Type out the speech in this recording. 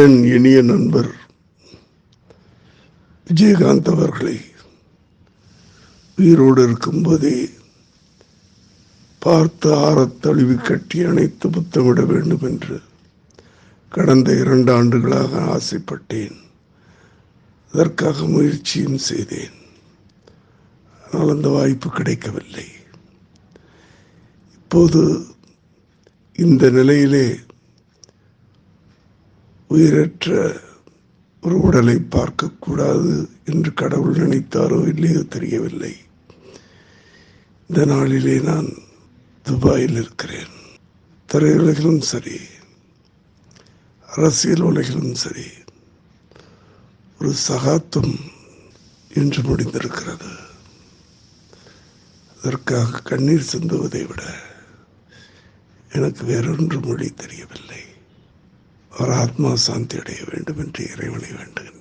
என் இனிய நண்பர் விஜயகாந்த் அவர்களை உயிரோடு இருக்கும்போதே பார்த்து ஆறத் தழுவி கட்டி அணைத்து புத்தமிட வேண்டும் என்று கடந்த இரண்டு ஆண்டுகளாக ஆசைப்பட்டேன். அதற்காக முயற்சியும் செய்தேன். ஆனால் அந்த வாய்ப்பு கிடைக்கவில்லை. இப்போது இந்த நிலையிலே உயிரற்ற ஒரு உடலை பார்க்கக்கூடாது என்று கடவுள் நினைத்தாரோ இல்லையோ தெரியவில்லை. இந்த நாளிலே நான் துபாயில் இருக்கிறேன். திரையுலகிலும் சரி அரசியல் உலகிலும் சரி ஒரு சகாத்துவம் என்று முடிந்திருக்கிறது. அதற்காக கண்ணீர் சிந்துவதை விட எனக்கு வேறொன்று மொழி தெரியவில்லை. அவர் ஆத்மா சாந்தி அடைய வேண்டும் என்று இறைவனை வேண்டுகிறேன்